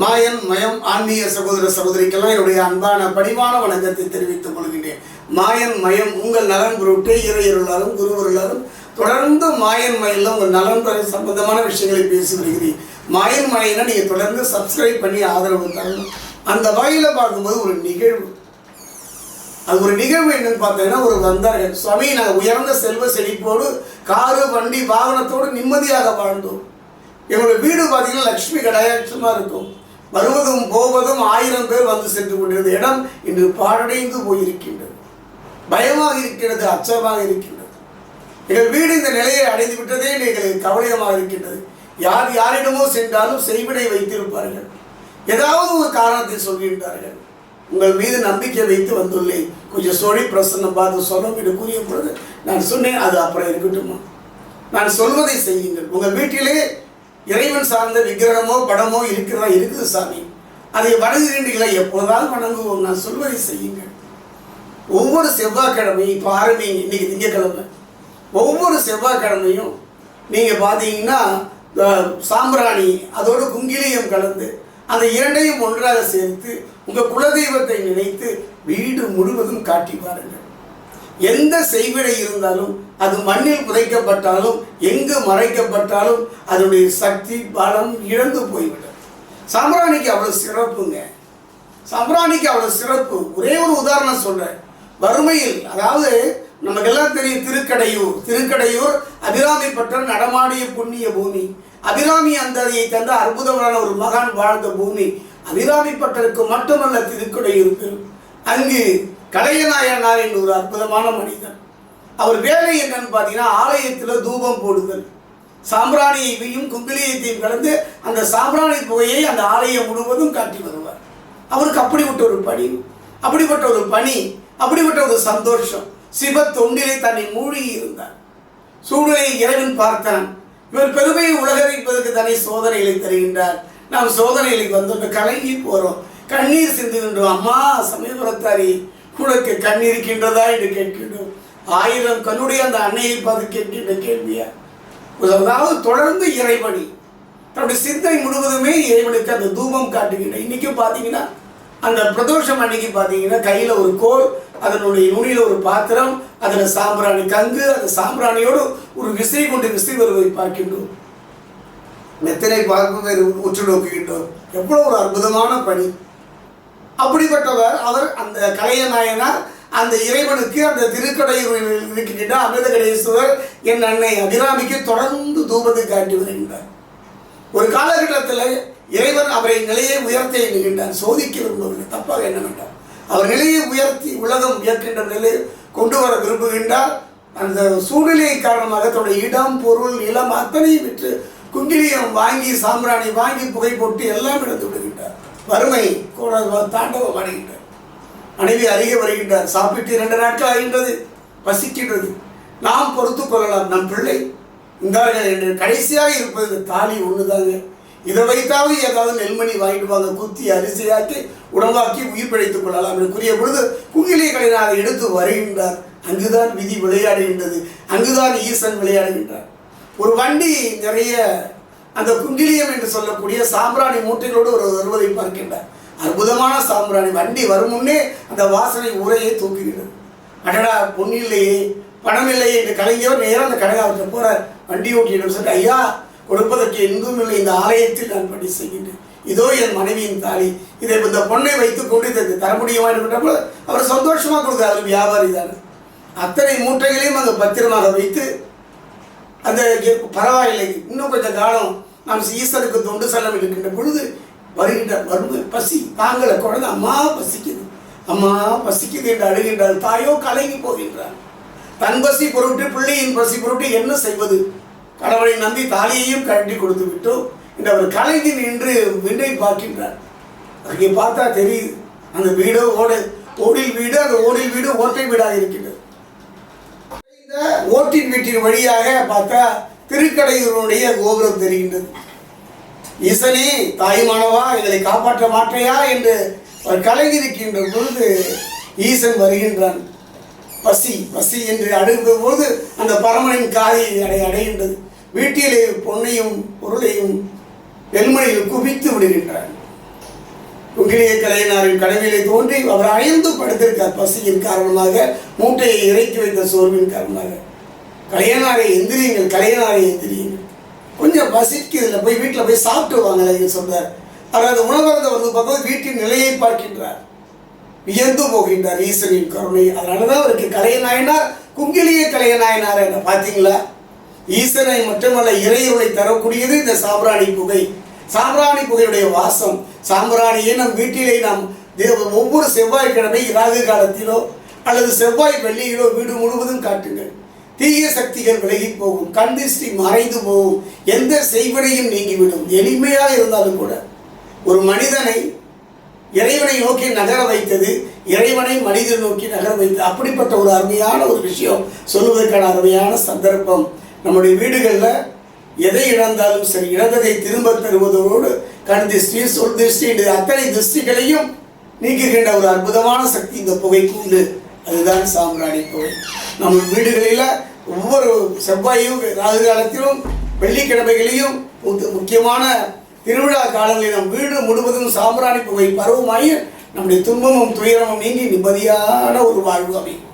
மாயன் மயம் ஆன்மீக சகோதர சகோதரிக்கெல்லாம் என்னுடைய அன்பான பணிவான வணக்கத்தை தெரிவித்துக் கொள்கின்றேன். மாயன் மயம் உங்கள் நலன் பொருட்டு இறையருளாலும் குருவருளாலும் தொடர்ந்து மாயன் மயில உங்கள் நலன் சம்பந்தமான விஷயங்களை பேசி வருகிறேன். மாயன் மயில நீங்கள் தொடர்ந்து சப்ஸ்கிரைப் பண்ணி ஆதரவு தரணும். அந்த வகையில் பார்க்கும்போது ஒரு நிகழ்வு. அது ஒரு நிகழ்வு என்னன்னு பார்த்தீங்கன்னா ஒரு வந்தார்கள். சுவாமி நாங்கள் உயர்ந்த செல்வ செழிப்போடு காரு வண்டி வாகனத்தோடு நிம்மதியாக வாழ்ந்தோம். எங்களுடைய வீடு பார்த்தீங்கன்னா லக்ஷ்மி கடாயட்சமாக இருக்கும். வருவதும் போவதும் ஆயிரம் பேர் வந்து சென்று கொண்டிருந்த இடம் இன்று பாடடைந்து போயிருக்கின்றது. பயமாக இருக்கிறது அச்சமாக இருக்கின்றது. எங்கள் வீடு இந்த நிலையை அடைந்து விட்டதே எங்களுக்கு கவலையமாக இருக்கின்றது. யார் யாரிடமோ சென்றாலும் செய்வினை வைத்திருப்பார்கள். ஏதாவது ஒரு காரணத்தை சொல்கின்றார்கள். உங்கள் மீது நம்பிக்கை வைத்து வந்துள்ளேன். கொஞ்சம் சொல்லி பிரசன்னம் பார்த்து சொல்லும் என்று கூறிய பொழுது நான் சொன்னேன் அது அப்புறம் இருக்கட்டுமா? நான் சொல்வதை செய்யுங்கள். உங்கள் வீட்டிலே இறைவன் சார்ந்த விக்கிரகமோ படமோ இருக்கிறதா இருக்குது சாமி. அதை வணங்குகின்றீர்களா? எப்போதாவது வணங்குவோம். நான் சொல்வதை செய்யுங்கள். ஒவ்வொரு செவ்வாய்க்கிழமை இப்போ ஆரம்பிங்க இன்னைக்கு திங்கக்கிழமை. ஒவ்வொரு செவ்வாய்க்கிழமையும் நீங்கள் பார்த்தீங்கன்னா சாம்பிராணி அதோடு குங்கிலியம் கலந்து அந்த இரண்டையும் ஒன்றாக சேர்த்து உங்கள் குலதெய்வத்தை நினைத்து வீடு முழுவதும் காட்டி பாருங்கள். எந்த செய்வினை இருந்தாலும் அது மண்ணில் புதைக்கப்பட்டாலும் எங்கு மறைக்கப்பட்டாலும் அதனுடைய சக்தி பலம் இழந்து போய்விடும். சாம்பிராணிக்கு அவ்வளோ சிறப்புங்க. சாம்பிராணிக்கு அவ்வளோ சிறப்பு. ஒரே ஒரு உதாரணம் சொல்கிறேன் வறுமையில் அதாவது நமக்கெல்லாம் தெரியும் திருக்கடையூர். திருக்கடையூர் அபிராமி பட்டம் நடமாடிய புண்ணிய பூமி. அபிராமி அந்ததியை தந்த அற்புதமான ஒரு மகான் வாழ்ந்த பூமி. அபிராமி பட்டருக்கு மட்டுமல்ல திருக்கடையூர் அங்கு கடையநாயனார் என்ற ஒரு அற்புதமான மனிதன் அவர் வேலை என்னன்னு பார்த்தீங்கன்னா ஆலயத்தில் தூபம் போடுதல். சாம்பிராணியையும் குங்கிலியத்தையும் கலந்து அந்த சாம்பிராணி புகையை அந்த ஆலயம் முழுவதும் காட்டி வருவார். அவருக்கு அப்படிப்பட்ட ஒரு பணி அப்படிப்பட்ட ஒரு பணி அப்படிப்பட்ட ஒரு சந்தோஷம். சிவ தொண்டிலே தன்னை மூழ்கி இருந்தார். சூழ்நிலையை இறைவன் பார்த்தான். இவர் பெருமையை உலகரிப்பதற்கு தன்னை சோதனைகளை தருகின்றார். நாம் சோதனைகளுக்கு வந்து கலங்கி போகிறோம் கண்ணீர் சிந்துகின்றோம். அம்மா சமயபுரத்தாரி உனக்கு கண் இருக்கின்றதா என்று கேட்கின்றோம். ஆயிரம் கண்ணுடைய அந்த அன்னையை பார்த்து கேட்கின்ற கேள்வியா? அதாவது தொடர்ந்து இறைவனி. தன்னுடைய சிந்தனை முழுவதுமே இறைவனுக்கு அந்த தூபம் காட்டுகின்ற. இன்னைக்கும் பார்த்தீங்கன்னா அந்த பிரதோஷம் அன்னைக்கு பார்த்தீங்கன்னா கையில் ஒரு கோல் அதனுடைய நுனியில் ஒரு பாத்திரம் அதில் சாம்பிராணி கங்கு அந்த சாம்பிராணியோடு ஒரு விசிறி கொண்டு விசை வருவதை பார்க்கின்றோம். மெத்தனை பார்க்கும் உற்று நோக்குகின்றோம். எவ்வளோ ஒரு அற்புதமான பணி. அப்படிப்பட்டவர் அவர் அந்த கலையநாயனார் அந்த இறைவனுக்கு அந்த திருக்கடையூரில் இருக்கின்ற அமிர்த கடேஸ்வரர் என் அன்னை அபிராமிக்கு தொடர்ந்து தூபத்தை காட்டி வருகின்றார். ஒரு காலகட்டத்தில் இறைவன் அவரை நிலையை உயர்த்த எண்ணுகின்றார் சோதிக்க விரும்பவில்லை. தப்பாக என்ன வேண்டாம் அவர் நிலையை உயர்த்தி உலகம் உயர்க்கின்ற நிலையை கொண்டு வர விரும்புகின்றார். அந்த சூழ்நிலை காரணமாக தன்னுடைய இடம் பொருள் நிலம் அத்தனையும் விற்று குங்கிலியம் வாங்கி சாம்பிராணி வாங்கி புகை போட்டு எல்லாம் இழந்து விடுகின்றார். வறுமை கூட தாண்டவம் அடைகின்றார் மனைவி அருகே வருகின்றார். சாப்பிட்டு இரண்டு நாட்கள் ஆகின்றது. பசிக்கின்றது. நாம் பொறுத்து கொள்ளலாம். நம் பிள்ளை இந்த என்று கடைசியாக இருப்பது இந்த தாலி ஒண்ணுதாங்க. இதை வைத்தாவது ஏதாவது நெல்மணி வாங்கிட்டு வாங்க. குத்தி அரிசியாக்கி உணவாக்கி உயிர் பிழைத்துக் கொள்ளலாம் என்று கூறிய பொழுது குங்கிலிய கலைஞர் எடுத்து வருகின்றார். அங்குதான் விதி விளையாடுகின்றது. அங்குதான் ஈசன் விளையாடுகின்றார். ஒரு வண்டி நிறைய அந்த குங்கிலியம் என்று சொல்லக்கூடிய சாம்பிராணி மூட்டைகளோடு ஒரு வருவதை பார்க்கின்றார். அற்புதமான சாம்பிராணி. வண்டி வரும் முன்னே அந்த வாசனை உரையை தூக்குகிறது. அடடா பொண்ணு இல்லையே பணம் இல்லையே என்று கலைஞர் நேரம் அந்த கடைக்காவற்ற போகிறார் வண்டி ஓட்டியிடம் சொல்லி ஐயா கொடுப்பதற்கு எங்கும் இல்லை. இந்த ஆலயத்தில் நான் பணி செய்கின்றேன். இதோ என் மனைவியின் தாலி. இதை இந்த பொண்ணை வைத்துக் கொண்டு இதற்கு தர முடியுமா? என்று அவர் சந்தோஷமாக கொடுத்தார் வியாபாரி தானே. அத்தனை மூட்டைகளையும் அங்கே பத்திரமாக வைத்து அந்த பரவாயில்லை. இன்னும் கொஞ்சம் காலம் நாம் ஈஸ்வருக்கு தொண்டு செல்லம் இருக்கின்ற பொழுது வருகின்ற வறுமை பசி தாங்களை குழந்தை அம்மா பசிக்குது. அம்மா பசிக்குது என்று அழுகின்றால் தாயோ கலங்கி போகின்றார் தன் பசி பொருட்டு பிள்ளையின் பசி பொருட்டு என்ன செய்வது? கடவுளை நம்பி தாலியையும் கட்டி கொடுத்து விட்டோம். என்று அவர் கலங்கி நின்று விண்ணை பார்க்கின்றார். அங்கே பார்த்தா தெரியுது அந்த வீடோ ஓடு ஓடில் வீடு அந்த ஓடில் வீடு ஓட்டை வீடாக இருக்கின்றது. இந்த ஓட்டின் வீட்டின் வழியாக பார்த்தா திருக்கடையூருடைய கோபுரம் தெரிகின்றது. ஈசனே தாய்மானவா எங்களை காப்பாற்ற மாட்டையா என்று அவர் பொழுது ஈசன் வருகின்றான். பசி பசி என்று அடுகின்ற போது அந்த பரமனின் காதை அடை அடைகின்றது. வீட்டிலே பொன்னையும் பொருளையும் வெண்மணியில் குவித்து விடுகின்றான். குங்கிலிய கலைஞரின் கடமையிலே தோன்றி அவர் அயர்ந்து படுத்திருக்கார் பசியின் காரணமாக மூட்டையை இறக்கி வைத்த சோர்வின் காரணமாக. கலையனாரே எந்திரியுங்கள் கலையனாரே எந்திரியுங்கள். கொஞ்சம் பசிக்கு இதில் போய் வீட்டில் போய் சாப்பிட்டு வாங்க சொல்றார். அதாவது அந்த உணவருந்த வந்து பார்க்கும்போது வீட்டின் நிலையை பார்க்கின்றார். வியந்து போகின்றார் ஈஸ்வரின் கருணை. அதனால தான் அவருக்கு கலையநாயனார் குங்கிலிய கலையநாயனார் என்ன பார்த்தீங்களா? ஈஸ்வரனை மட்டுமல்ல இறையுளை தரக்கூடியது இந்த சாம்பிராணி புகை. சாம்பிராணி புகையுடைய வாசம். சாம்பிராணியை நம் வீட்டிலே நாம் தேவ ஒவ்வொரு செவ்வாய்க்கிழமை ராகு காலத்திலோ அல்லது செவ்வாய் வெள்ளியிலோ வீடு முழுவதும் காட்டுங்கள். தீய சக்திகள் விலகி போகும் கண் திருஷ்டி மறைந்து போகும் எந்த செய்வனையும் நீங்கிவிடும். எளிமையாக இருந்தாலும் கூட ஒரு மனிதனை இறைவனை நோக்கி நகர வைத்தது இறைவனை மனிதன் நோக்கி நகர வைத்தது அப்படிப்பட்ட ஒரு அருமையான ஒரு விஷயம் சொல்லுவதற்கான அருமையான சந்தர்ப்பம். நம்முடைய வீடுகளில் எதை இழந்தாலும் சரி இழந்ததை திரும்ப தருவதோடு கண் திருஷ்டி சொல் திருஷ்டி என்று அத்தனை திருஷ்டிகளையும் நீக்குகின்ற ஒரு அற்புதமான சக்தி இந்த புகைக்கு உண்டு அதுதான் சாம்பிராணி கோவில் நம்ம வீடுகளில் ஒவ்வொரு செவ்வாயும் ராகு காலத்திலும் வெள்ளிக்கிழமைகளையும் முக்கியமான திருவிழா காலங்களில் நம் வீடு முழுவதும் சாம்பிராணி புகை பருவமாகி நம்முடைய துன்பமும் துயரமும் நீங்கி நிம்மதியான ஒரு வாழ்வு அமையும்.